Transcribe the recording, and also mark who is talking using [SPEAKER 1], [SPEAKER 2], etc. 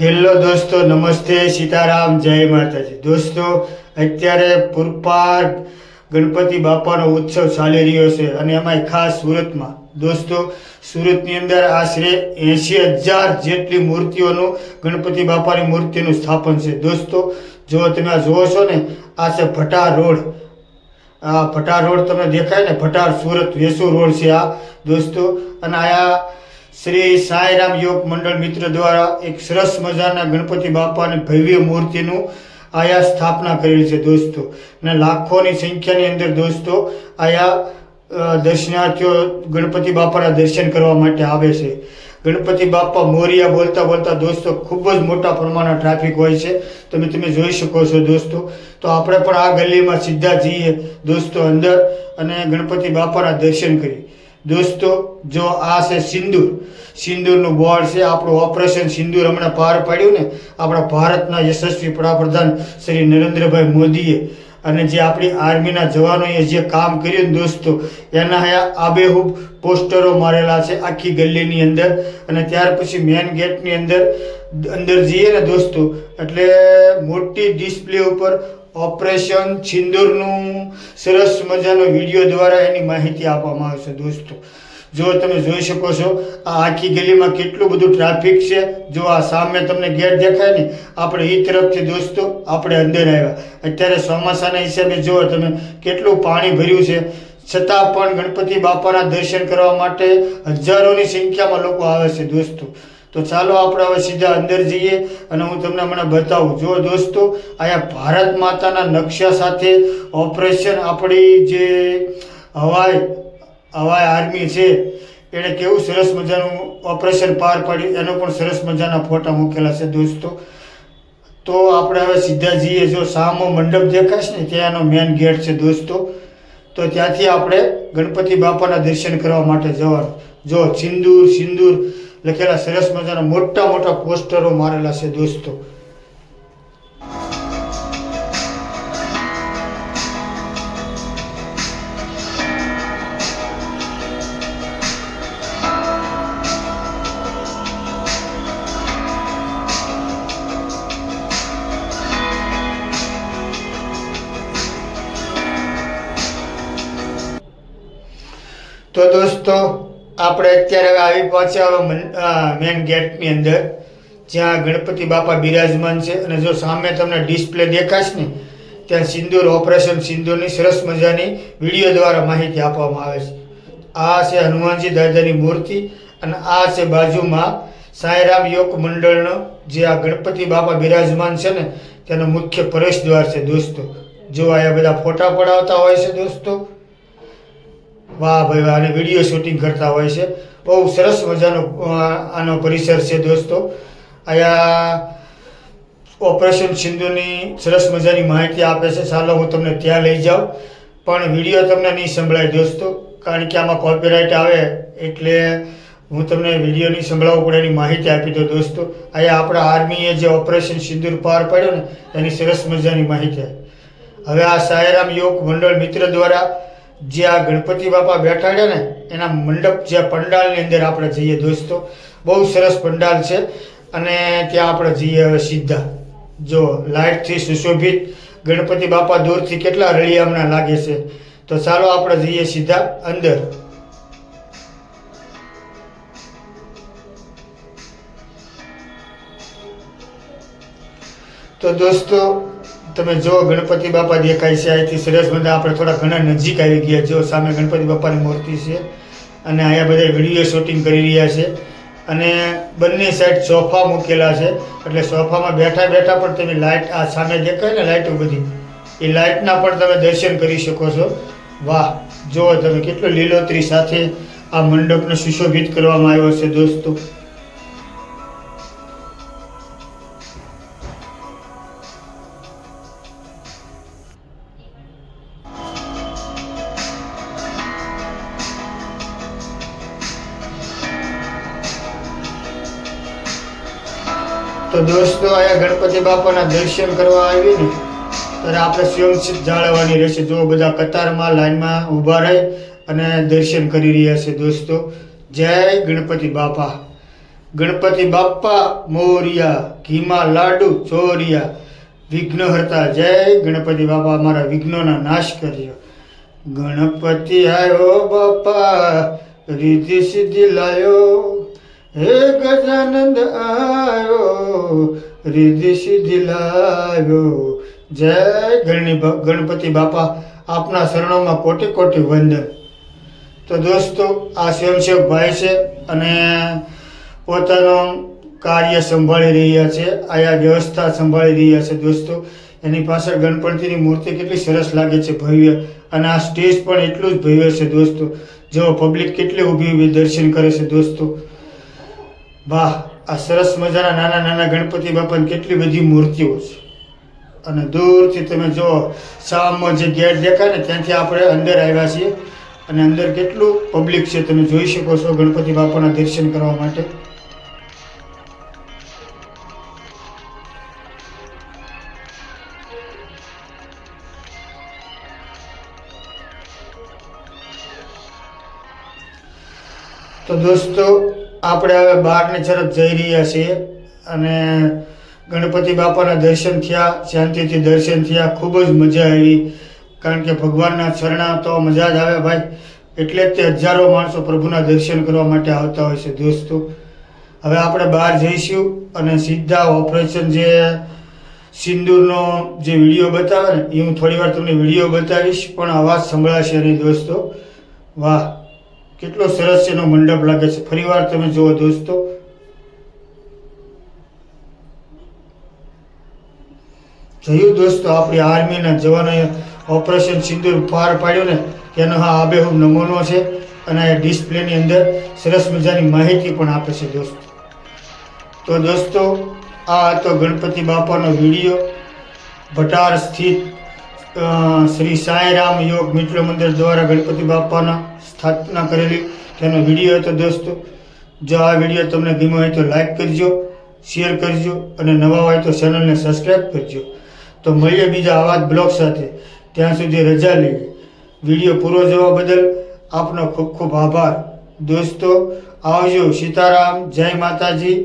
[SPEAKER 1] Hello દોસ્તો, નમસ્તે, સીતારામ, જય માતાજી. દોસ્તો, અત્યારે પૂરપાર ગણપતિ બાપાનો ઉત્સવ ચાલી રહ્યો છે અને એમાંય ખાસ સુરતમાં. દોસ્તો, સુરતની અંદર આશરે એંશી હજાર જેટલી મૂર્તિઓનું ગણપતિ બાપાની મૂર્તિનું સ્થાપન છે. દોસ્તો, જો તમે આ જુઓ છો ને, આ છે ભટાર રોડ. આ ભટાર રોડ તમને દેખાય ને? ભટાર સુરત વેસુ રોડ છે આ. દોસ્તો, અને આયા શ્રી સાંઈરામ યોગ મંડળ મિત્ર દ્વારા એક સરસ મજાના ગણપતિ બાપાની ભવ્ય મૂર્તિનું આયા સ્થાપના કરેલી છે દોસ્તો. અને લાખોની સંખ્યાની અંદર દોસ્તો આયા દર્શનાર્થીઓ ગણપતિ બાપાના દર્શન કરવા માટે આવે છે. ગણપતિ બાપા મોરિયા બોલતા બોલતા દોસ્તો ખૂબ જ મોટા પ્રમાણમાં ટ્રાફિક હોય છે. તમે તમે જોઈ શકો છો દોસ્તો. તો આપણે પણ આ ગલીમાં સીધા જઈએ દોસ્તો અંદર અને ગણપતિ બાપાના દર્શન કરીએ. દોસ્તો, જો આ છે સિંદૂર. સિંદૂરનું બોર્ડ છે, આપણું ઓપરેશન સિંદૂર હમણાં પાર પાડ્યું ને, આપણા ભારતના યશસ્વી વડાપ્રધાન શ્રી નરેન્દ્રભાઈ મોદીએ. અને જે આપણી આર્મીના જવાનોએ જે કામ કર્યું ને દોસ્તો, એના આબેહૂબ પોસ્ટરો મારેલા છે આખી ગલીની અંદર. અને ત્યાર પછી મેન ગેટની અંદર અંદર જઈએ ને દોસ્તો, એટલે મોટી ડિસ્પ્લે ઉપર ઓપરેશન છિંદુરનું સરસ મજાનો વીડિયો દ્વારા એની માહિતી આપવામાં આવે છે દોસ્તો. જો તમે જોઈ શકો છો, આ આખી ગલીમાં કેટલું બધું ટ્રાફિક છે. જો આ સામે તમને ગેટ દેખાય ને, આપણે એ તરફથી દોસ્તો આપણે અંદર આવ્યા. અત્યારે ચોમાસાના હિસાબે જો તમે, કેટલું પાણી ભર્યું છે. છતાં પણ ગણપતિ બાપાના દર્શન કરવા માટે હજારોની સંખ્યામાં લોકો આવે છે દોસ્તો. તો ચાલો આપણે હવે સીધા અંદર જઈએ અને હું તમને હમણાં બતાવું. જો દોસ્તો, અહીંયા ભારત માતાના નકશા સાથે ઓપરેશન આપણી જે હવાઈ હવાઈ આર્મી છે એણે કેવું સરસ મજાનું ઓપરેશન પાર પાડ્યું. એનો પણ સરસ મજાના ફોટા મૂકેલા છે દોસ્તો. તો આપણે હવે સીધા જઈએ. જો સામો મંડપ દેખાશ ને ત્યાંનો મેન ગેટ છે દોસ્તો. તો ત્યાંથી આપણે ગણપતિ બાપાના દર્શન કરવા માટે જવાનું. જો સિંદૂર સિંદૂર લખેલા સરસ મજાના મોટા મોટા પોસ્ટરો મારેલા છે દોસ્તો. તો દોસ્તો, આપણે અત્યારે હવે આવી પહોંચ્યા મેન ગેટની અંદર, જ્યાં ગણપતિ બાપા બિરાજમાન છે. અને જો સામે તમને ડિસ્પ્લે દેખાશ ને, ત્યાં સિંદૂર ઓપરેશન સિંદૂરની સરસ મજાની વીડિયો દ્વારા માહિતી આપવામાં આવે છે. આ છે હનુમાનજી દાદાની મૂર્તિ અને આ છે બાજુમાં સાંઈરામ યોગ મંડળનો જે આ ગણપતિ બાપા બિરાજમાન છે ને, તેનો મુખ્ય પ્રવેશ દ્વાર છે દોસ્તો. જો આ બધા ફોટા પડાવતા હોય છે દોસ્તો વાહ ભાઈ વાહ, અને વીડિયો શૂટિંગ કરતા હોય છે. બહુ સરસ મજાનો આનો પરિસર છે દોસ્તો. અહીંયા ઓપરેશન સિંધુની સરસ મજાની માહિતી આપે છે. ચાલો હું તમને ત્યાં લઈ જાઉં. પણ વીડિયો તમને નહીં સંભળાય દોસ્તો, કારણ કે આમાં કોપીરાઇટ આવે એટલે હું તમને વીડિયો નહીં સંભળાવવું પડે એની માહિતી આપી દો દોસ્તો. અહીંયા આપણા આર્મીએ જે ઓપરેશન સિંદૂર પાર પાડ્યો ને, એની સરસ મજાની માહિતી. હવે આ સાયરામ યોગ મંડળ મિત્ર દ્વારા જે આ ગણપતિ બાપા બેઠાડ્યા ને, એના મંડપ જે પંડાલની અંદર આપણે જઈએ દોસ્તો, બહુ સરસ પંડાલ છે. અને ત્યાં આપણે જઈએ હવે સીધા. જો લાઇટથી સુશોભિત ગણપતિ બાપા દૂરથી કેટલા રળિયામણા લાગે છે. તો ચાલો આપણે જઈએ સીધા અંદર. તો દોસ્તો તમે જો ગણપતિ બાપા દેખાય છે, અહીંથી સરસ મજા આપણે થોડા ઘણા નજીક આવી ગયા જો સામે ગણપતિ બાપાની મૂર્તિ છે અને અહીંયા બધા વીડિયો શૂટિંગ કરી રહ્યા છે અને બંને સાઈડ સોફા મૂકેલા છે. એટલે સોફામાં બેઠા બેઠા પણ તમે લાઇટ આ સામે દેખાય ને લાઇટો બધી, એ લાઇટના પણ તમે દર્શન કરી શકો છો. વાહ, જુઓ તમે કેટલું લીલોતરી સાથે આ મંડપને સુશોભિત કરવામાં આવ્યો છે દોસ્તો. તો દોસ્તો, અહીંયા ગણપતિ બાપાના દર્શન કરવા આવી ને, ત્યારે આપણે સુરક્ષિત જાળવવાની રહેશે. જો બધા કતારમાં, લાઈનમાં ઊભા રહી અને દર્શન કરી રહ્યા છે દોસ્તો. જય ગણપતિ બાપા. ગણપતિ બાપ્પા મોરિયા, ઘીમા લાડુ ચોરિયા, વિઘ્નહર્તા. જય ગણપતિ બાપા, અમારા વિઘ્નોના નાશ કર્યો. ગણપતિ આવ્યો બાપા રીતિ સિદ્ધિ લાયો. હે ગજાનંદ આવ્યો રિધિ સિદ્ધિ લાવ્યો જય ગણની ગણપતિ બાપા, આપના શરણોમાં કોટી કોટી વંદન. તો દોસ્તો, આ સ્વયંસેવક ભાઈ છે અને પોતાનું કાર્ય સંભાળી રહ્યા છે, આયા વ્યવસ્થા સંભાળી રહ્યા છે દોસ્તો. એની પાછળ ગણપતિની મૂર્તિ કેટલી સરસ લાગે છે ભવ્ય, અને આ સ્ટેજ પણ એટલું જ ભવ્ય છે દોસ્તો. જો પબ્લિક કેટલી ઊભી ઊભી દર્શન કરે છે દોસ્તો. વાહ, આ સરસ મજાના નાના નાના ગણપતિ બાપાની કેટલી બધી મૂર્તિઓ છે. અને દૂરથી તમે જો સામો જે ગેટ દેખાય ને, ત્યાંથી આપણે અંદર આવ્યા છીએ. અને અંદર કેટલું પબ્લિક છે તમે જોઈ શકો છો ગણપતિ બાપાના દર્શન કરવા માટે. તો દોસ્તો આપણે હવે બહારની તરફ જઈ રહ્યા છીએ અને ગણપતિ બાપાના દર્શન થયા, શાંતિથી દર્શન થયા, ખૂબ જ મજા આવી. કારણ કે ભગવાનના ચરણા તો મજા જ આવે ભાઈ. એટલે જ તે હજારો માણસો પ્રભુના દર્શન કરવા માટે આવતા હોય છે દોસ્તો. હવે આપણે બહાર જઈશું અને સીધા ઓપરેશન જે સિંદૂરનો જે વીડિયો બતાવે ને, એ હું થોડી વાર તમને વીડિયો બતાવીશ, પણ અવાજ સંભળાશે નહીં દોસ્તો. વાહ. કેટલો સરસ એનો મંડપ લાગે છે. ફરીવાર તમે જુઓ દોસ્તો. જોયું દોસ્તો, આપણી આર્મીના જવાનોએ ઓપરેશન સિંદૂર પાર પાડ્યો ને તેનો હા આબેહૂબ નમૂનો છે અને એ ડિસ્પ્લેની અંદર સરસ મજાની માહિતી પણ આપે છે દોસ્તો. તો દોસ્તો, આ હતો ગણપતિ બાપાનો વીડિયો. ભટાર સ્થિત શ્રી સાંઈરામ યોગ મિત્ર મંદિર દ્વારા ગણપતિ બાપાના સ્થાપના કરેલી તેનો વીડિયો હતો દોસ્તો. જો આ વીડિયો તમને ગમ્યો હોય તો લાઈક કરજો, શેર કરજો અને નવા હોય તો ચેનલને સબસ્ક્રાઈબ કરજો. તો મળીએ બીજા આવા જ બ્લોગ સાથે. ત્યાં સુધી રજા લઈએ વીડિયો પૂરો જોવા બદલ આપનો ખૂબ ખૂબ આભાર. દોસ્તો, આવજો સીતારામ, જય માતાજી.